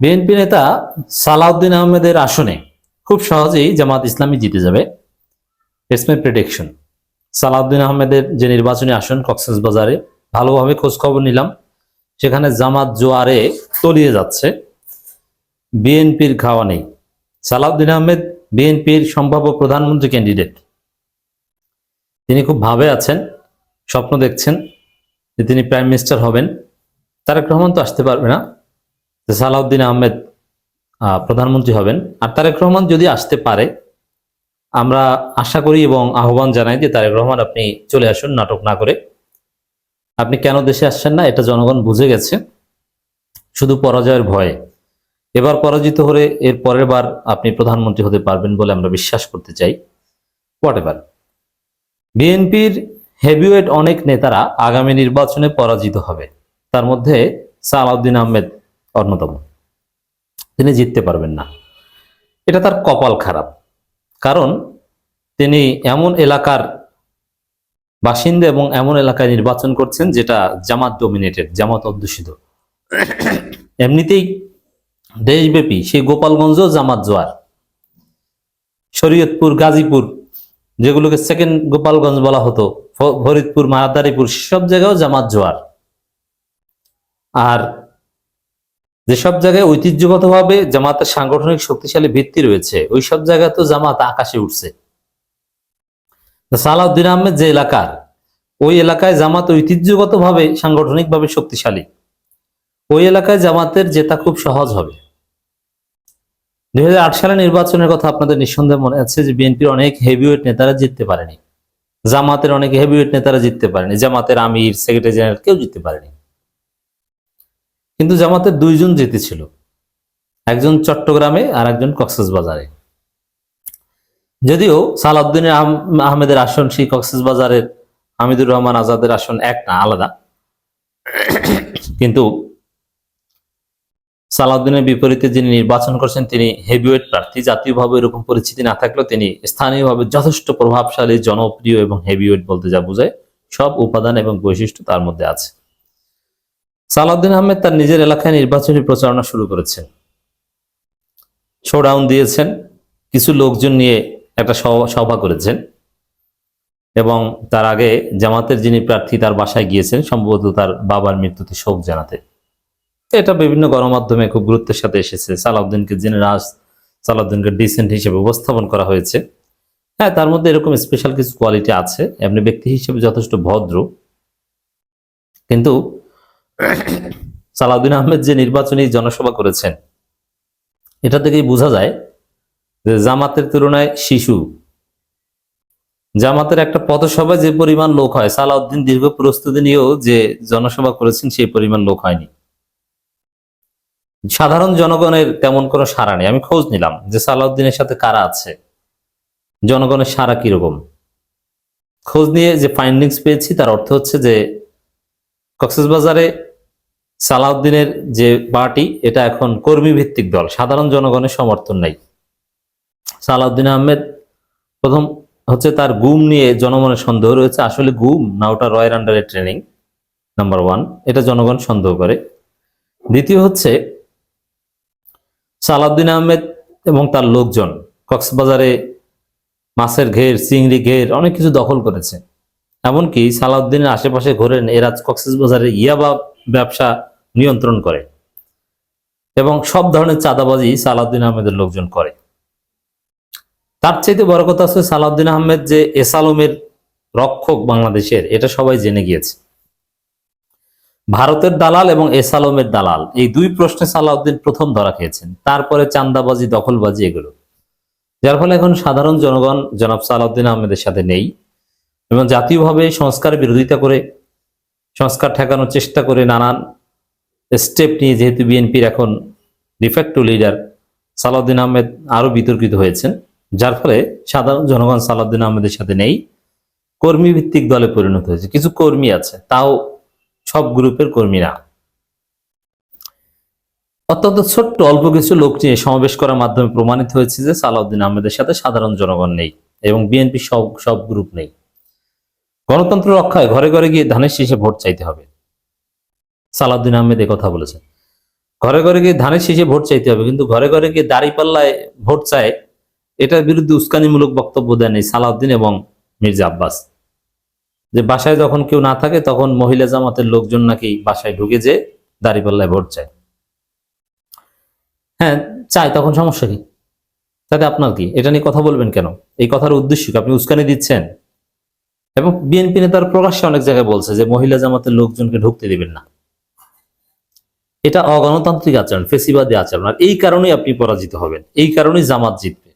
BNP নেতা সালাউদ্দিন আহমেদের আসনে খুব সহজেই জামাত ইসলামী জিতে যাবে। মাই প্রেডিকশন সালাউদ্দিন আহমেদের যে নির্বাচনী আসন কক্সেস বাজারে, ভালোভাবে খোঁজখবর নিলাম। সেখানে জামাত জোয়ারে তলিয়ে যাচ্ছে। বিএনপির খাওয়া নেই। সালাউদ্দিন আহমেদ বিএনপির সম্ভাব্য প্রধানমন্ত্রী ক্যান্ডিডেট তিনি খুব ভাবে আছেন, স্বপ্ন দেখছেন যে তিনি প্রাইম মিনিস্টার হবেন। তারেক রহমান তো আসতে পারবে না। সালাউদ্দিন আহমেদ আহ, প্রধানমন্ত্রী হবেন। আর তারেক রহমান যদি আসতে পারে আমরা আশা করি এবং আহ্বান জানাই যে তারেক রহমান আপনি চলে আসুন নাটক না করে। আপনি কেন দেশে আসছেন না এটা জনগণ বুঝে গেছে। শুধু পরাজয়ের ভয়ে। এবার পরাজিত হলে এর পরের বার আপনি প্রধানমন্ত্রী হতে পারবেন বলে আমরা বিশ্বাস করতে চাই। হোয়াট এভার বিএনপির হেভিওয়েট অনেক নেতারা আগামী নির্বাচনে পরাজিত হবে। তার মধ্যে সালাউদ্দিন আহমেদ অন্যতম। তিনি জিততে পারবেন না। এটা তার কপাল খারাপ। কারণ তিনি এমন এলাকার বাসিন্দা এবং এমন এলাকায় নির্বাচন করছেন যেটা জামাত ডোমিনেটেড জামাত অধ্যুষিত। এমনিতেই দেশব্যাপী সেই গোপালগঞ্জ জামাত জোয়ার, শরীয়তপুর, গাজীপুর, যেগুলোকে সেকেন্ড গোপালগঞ্জ বলা হতো ফরিদপুর মারাদারিপুর সব জায়গায়ও জামাত জোয়ার। আর যেসব জায়গায় ঐতিহ্যগতভাবে জামাতের সাংগঠনিক শক্তিশালী ভিত্তি রয়েছে ওই সব জায়গায় তো জামাত আকাশে উঠছে। সালাউদ্দিন আহমেদ যে এলাকার, ওই এলাকায় জামাত ঐতিহ্যগতভাবে সাংগঠনিকভাবে শক্তিশালী। ওই এলাকায় জামাতের জেতা খুব সহজ হবে। দুই হাজার সালে নির্বাচনের কথা আপনাদের নিঃসন্দেহে মনে আছে যে বিএনপির অনেক হেভিওয়েট নেতারা জিততে পারেনি। জামাতের অনেক হেভিওয়েট নেতারা জিততে পারেনি। জামাতের আমির, সেক্রেটারি জেনারেল কেউ জিততে পারেনি। কিন্তু জামাতের দুইজন জিতেছিল একজন চট্টগ্রামে আর একজন কক্সবাজারে। যদিও সালাউদ্দিন আহম- আহমেদের আসন সেই কক্সবাজারের হামিদুর রহমান আজাদের আসন এক না, আলাদা। কিন্তু সালাউদ্দিনের বিপরীতে যিনি নির্বাচন করছেন, তিনি হেভিওয়েট প্রার্থী। জাতীয়ভাবে এরকম পরিচিতি না থাকলেও তিনি স্থানীয়ভাবে যথেষ্ট প্রভাবশালী, জনপ্রিয় এবং হেভিওয়েট বলতে যা বোঝায়, সব উপাদান এবং বৈশিষ্ট্য তার মধ্যে আছে। সালাউদ্দিন আহমেদ তার নিজের এলাকায় নির্বাচনী প্রচারণা শুরু করেছেন। শোডাউন দিয়েছেন। কিছু লোকজন নিয়ে একটা সভা- করেছেন। এবং তার আগে জামাতের যিনি প্রার্থী, তার বাসায় গিয়েছেন, সম্ভবত তার বাবার মৃত্যুতে শোক জানাতে। এটা বিভিন্ন গণমাধ্যমে খুব গুরুত্বের সাথে এসেছে। সালাউদ্দিনকে জেনারাস সালাউদ্দিনকে ডিসেন্ট হিসেবে উপস্থাপন করা হয়েছে। হ্যাঁ তার মধ্যে এরকম স্পেশাল কিছু কোয়ালিটি আছে। এমনি ব্যক্তি হিসেবে যথেষ্ট ভদ্র। কিন্তু সালাউদ্দিন আহমেদ যে নির্বাচনী জনসভা করেছেন, এটা থেকেই বোঝা যায় যে জামাতের তুলনায় শিশু, জামাতের একটা পথসভায় যে পরিমাণ লোক হয়, সালাউদ্দিন দীর্ঘ প্রস্তুতি নিয়েও যে জনসভা করেছেন সেই পরিমাণ লোক হয়নি। সাধারণ জনগণের তেমন কোনো সাড়া নেই। আমি খোঁজ নিলাম যে সালাউদ্দিনের সাথে কারা আছে, জনগণের সাড়া কীরকম। খোঁজ নিয়ে যে ফাইন্ডিংস পেয়েছি, তার অর্থ হচ্ছে যে কক্সবাজারে সালাউদ্দিনের যে পার্টি, এটা এখন কর্মী ভিত্তিক দল, সাধারণ জনগণের সমর্থন নাই। সালাউদ্দিন আহমেদ প্রথম হচ্ছে তার গুম নিয়ে জনমনের সন্দেহ রয়েছে। আসলে গুম না, ওটা রয়ের আন্ডারে ট্রেনিং নাম্বার ওয়ান এটা জনগণ সন্দেহ করে। দ্বিতীয় হচ্ছে, সালাউদ্দিন আহমেদ এবং তার লোকজন, কক্সবাজারে মাছের ঘের, চিংড়ি ঘের, অনেক কিছু দখল করেছে। এমনকি সালাউদ্দিনের আশেপাশে ঘোরেন এরা কক্সবাজারে ইয়াবা ব্যবসা নিয়ন্ত্রণ করে এবং সব ধরনের চাঁদাবাজি সালাউদ্দিন আহমেদের লোকজন করে। তার চাইতে বড় কথা হচ্ছে সালাউদ্দিন আহমেদ যে এসালমের রক্ষক বাংলাদেশের, এটা সবাই জেনে গিয়েছে। ভারতের দালাল এবং এসালমের দালাল, এই দুই প্রশ্নে সালাউদ্দিন প্রথম ধরা খেয়েছেন, তারপরে চান্দাবাজি দখলবাজি এগুলো। যার ফলে এখন সাধারণ জনগণ জনাব সালাউদ্দিন আহমেদের সাথে নেই এবং জাতীয়ভাবে সংস্কার বিরোধিতা করে সংস্কার ঠেকানোর চেষ্টা করে নানান স্টেপ নিয়ে যেহেতু বিএনপির এখন ডিফেক্টো লিডার সালাউদ্দিন আহমেদ আরও বিতর্কিত হয়েছেন, যার ফলে সাধারণ জনগণ সালাউদ্দিন আহমেদের সাথে নেই কর্মী ভিত্তিক দলে পরিণত হয়েছে, কিছু কর্মী আছে, তাও সব গ্রুপের কর্মীরা। অত্যন্ত ছোট্ট, অল্প কিছু লোক নিয়ে সমাবেশ করার মাধ্যমে প্রমাণিত হয়েছে যে সালাউদ্দিন আহমেদের সাথে সাধারণ জনগণ নেই এবং বিএনপি সব সব গ্রুপ নেই। গণতন্ত্র রক্ষায় ঘরে ঘরে গিয়ে ধানের শীষে ভোট চাইতে হবে। সালাউদ্দিন আহমেদ কথা বলেছেন। ঘরে ঘরে গিয়ে ধানের শীষে ভোট চাইতে হবে, কিন্তু ঘরে ঘরে গিয়ে দাড়ি পাল্লায় ভোট চায়, এটার বিরুদ্ধে উস্কানিমূলক বক্তব্য দেন এই সালাউদ্দিন এবং মির্জা আব্বাস। যে বাসায় যখন কেউ না থাকে, তখন মহিলা জামাতের লোকজন নাকি বাসায় ঢুকে যে দাড়ি পাল্লায় ভোট চায়। হ্যাঁ চাই তখন সমস্যা কি? তাতে আপনার কি? এটা নিয়ে কথা বলবেন কেন? এই কথার উদ্দেশ্য কি? আপনি উস্কানি দিচ্ছেন? এবং বিএনপি নেতার প্রকাশ্যে অনেক জায়গায় বলছে যে মহিলা জামাতের লোকজনকে ঢুকতে দিবেন না। এটা অগণতান্ত্রিক আচরণ, ফেসিবাদী আচরণ। আর এই কারণেই আপনি পরাজিত হবেন, এই কারণেই জামাত জিতবে।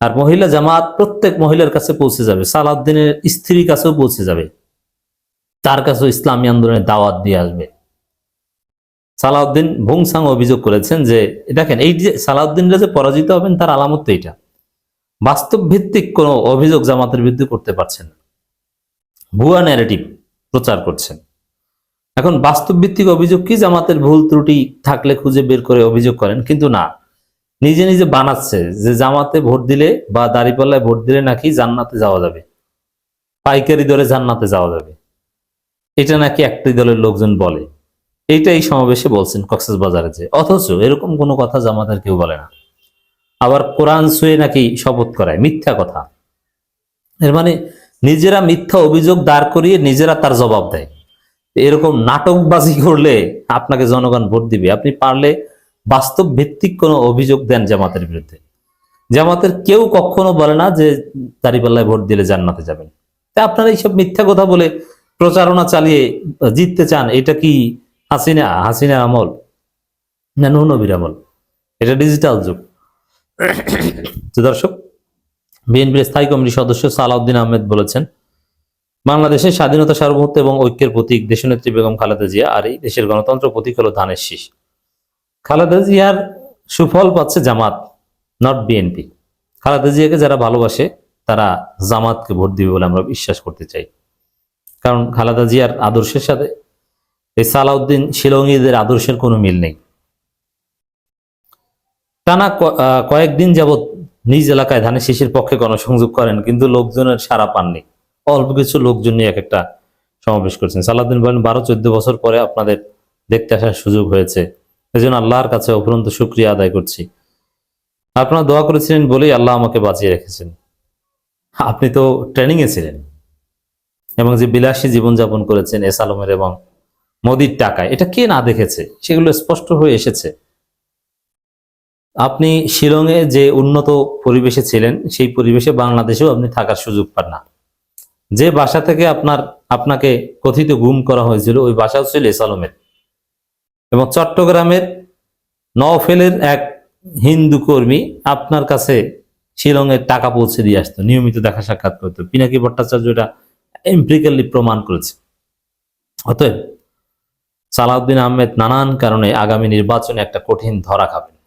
আর মহিলা জামাত প্রত্যেক মহিলার কাছে পৌঁছে যাবে, সালাউদ্দিনের স্ত্রীর কাছেও পৌঁছে যাবে। তার কাছেও ইসলামী আন্দোলনের দাওয়াত দিয়ে আসবে। সালাউদ্দিন ভুংসাং অভিযোগ করেছেন যে, দেখেন, এই যে সালাউদ্দিনরা যে পরাজিত হবেন, তার আলামত এটা বাস্তব ভিত্তিক কোনো অভিযোগ জামাতের বিরুদ্ধে করতে পারছেন ভুয়া ন্যারেটিভ প্রচার করছেন। এখন বাস্তব ভিত্তিক অভিযোগ কি? জামাতের ভুল ত্রুটি থাকলে খুঁজে বের করে অভিযোগ করেন, কিন্তু না। নিজে নিজে বানাচ্ছে যে জামাতে ভোট দিলে বা দাঁড়িপাল্লায় ভোট দিলে নাকি জান্নাতে যাওয়া যাবে। পাইকারি দরে জান্নাতে যাওয়া যাবে। এটা নাকি একটি দলের লোকজন বলে। এইটা এই সমাবেশে বলছেন কক্সেস বাজারে যে। অথচ এরকম কোনো কথা জামাতের কেউ বলে না। আবার কোরআন শুয়ে নাকি শপথ করায়। মিথ্যা কথা। এর মানে নিজেরা মিথ্যা অভিযোগ দাঁড় করিয়ে নিজেরা তার জবাব দেয়। এরকম নাটকবাজি করলে আপনাকে জনগণ ভোট দিবে। আপনি পারলে বাস্তব ভিত্তিক কোনো অভিযোগ দেন জামাতের বিরুদ্ধে। জামাতের কেউ কখনো বলে না যে দাঁড়িপাল্লায় ভোট দিলে জান্নাতে যাবেন। তা আপনারা এইসব মিথ্যা কথা বলে প্রচারণা চালিয়ে জিততে চান, এটা কি হাসিনা হাসিনা আমল না নুহ নবীর আমল? এটা ডিজিটাল যুগ। দর্শক, বিএনপির স্থায়ী কমিটির সদস্য সালাউদ্দিন আহমেদ বলেছেন বাংলাদেশের স্বাধীনতা সার্বভৌমত্ব এবং ঐক্যের প্রতীক দেশনেত্রী বেগম খালেদা জিয়া আর এই দেশের গণতন্ত্র প্রতীক হলো ধানের শীষ। খালেদা জিয়ার সুফল পাচ্ছে জামাত নট বিএনপি খালেদা জিয়াকে যারা ভালোবাসে, তারা জামাতকে ভোট দিবে বলে আমরা বিশ্বাস করতে চাই। কারণ খালেদা জিয়ার আদর্শের সাথে এই সালাউদ্দিন শিলংীদের আদর্শের কোনো মিল নেই। টানা কয়েকদিন যাবৎ নিজ এলাকায় ধানের শীষের পক্ষে গণসংযোগ করেন, কিন্তু লোকজনের সারা পাননি। অল্প কিছু লোকজন নিয়ে এক একটা সমাবেশ করছেন। সালাউদ্দিন বলেন, বারো, চোদ্দ বছর পরে আপনাদের দেখতে আসার সুযোগ হয়েছে। এজন্য আল্লাহর কাছে অপরন্ত শুক্রিয়া আদায় করছি। আপনারা দোয়া করেছিলেন বলেই আল্লাহ আমাকে বাঁচিয়ে রেখেছেন। আপনি তো ট্রেনিং এ ছিলেন এবং যে বিলাসী জীবনযাপন করেছেন এস আলমের এবং মোদির টাকায়, এটা কে না দেখেছে? সেগুলো স্পষ্ট হয়ে এসেছে। আপনি শিলংয়ে যে উন্নত পরিবেশে ছিলেন, সেই পরিবেশে বাংলাদেশেও আপনি থাকার সুযোগ পান না। যে বাসা থেকে আপনার, আপনাকে কথিত গুম করা হয়েছিল, ওই বাসাও ছিল এস আলমের এবং চট্টগ্রামের নওফেলের এক হিন্দু কর্মী আপনার কাছে শিলংয়ের টাকা পৌঁছে দিয়ে আসতো, নিয়মিত দেখা সাক্ষাৎ করতো। পিনাকি ভট্টাচার্য এটা এমপ্রিক্যালি প্রমাণ করেছে। অতএব সালাউদ্দিন আহমেদ নানান কারণে আগামী নির্বাচনে একটা কঠিন ধরা খাবেন।